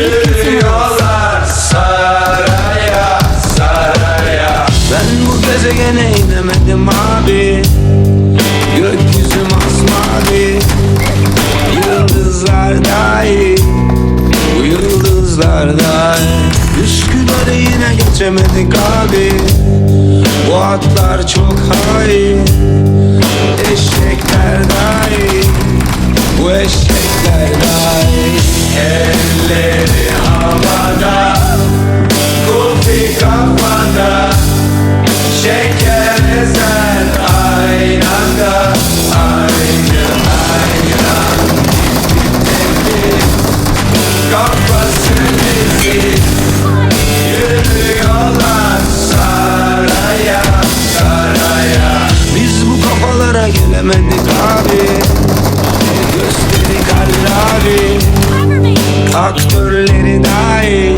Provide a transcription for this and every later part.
Yürüyorlar saraya saraya. Ben bu gezegene inemedim abi. Gökyüzü masmavi Yıldızlar dahi Bu yıldızlar dahi Üsküdar'ı yine geçemedik abi. Bu hatlar çok hain. Havada Kufi kafada Şeker ezer aynada Aynı ayran gibi Kafası bizi Yürüyorlar saraya saraya. Biz bu kafalara gelemedik abi. Gösteri kallavi Aktörleri dahi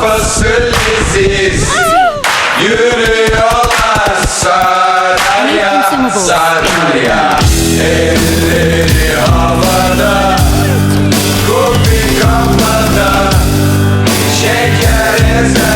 fasulyesiz yürüyorlar saraya saraya elleri havada kupi kafada şeker ezer.